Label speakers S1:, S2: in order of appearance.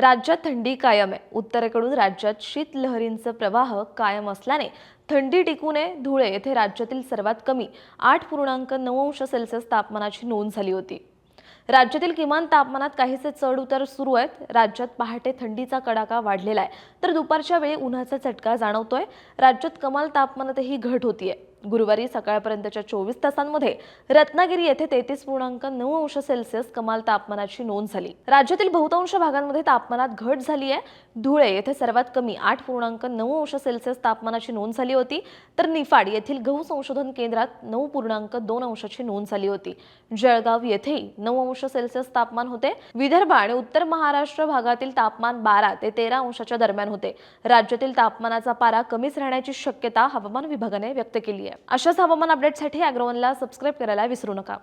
S1: राज्यात थंडी कायम आहे. उत्तरेकडून राज्यात शीतलहरींचा प्रवाह कायम असल्याने थंडी टिकू नये धुळे येथे राज्यातील सर्वात कमी आठ पूर्णांक नऊ अंश सेल्सिअस तापमानाची नोंद झाली होती. राज्यातील किमान तापमानात काहीसे चढ उतार सुरू आहेत. राज्यात पहाटे थंडीचा कडाका वाढलेला आहे. तर दुपारच्या वेळी उन्हाचा चटका जाणवतोय. राज्यात कमाल तापमानातही घट होतीये. गुरुवारी सकाळपर्यंतच्या चोवीस तासांमध्ये रत्नागिरी येथे तेहतीस पूर्णांक नऊ अंश सेल्सिअस कमाल तापमानाची नोंद झाली. राज्यातील बहुतांश भागांमध्ये तापमानात घट झाली आहे धुळे येथे सर्वात कमी आठ पूर्णांक नऊ अंश सेल्सिअस तापमानाची नोंद झाली होती. तर निफाड येथील गहू संशोधन केंद्रात नऊ पूर्णांक दोन अंशाची नोंद झाली होती. जळगाव येथेही नऊ अंश सेल्सिअस तापमान होते. विदर्भ आणि उत्तर महाराष्ट्र भागातील तापमान बारा ते तेरा अंशाच्या दरम्यान होते. राज्यातील तापमानाचा पारा कमीच राहण्याची शक्यता हवामान विभागाने व्यक्त केली आहे अशाच हवामान अपडेटसाठी अॅग्रोवनला सबस्क्राईब करायला विसरू नका.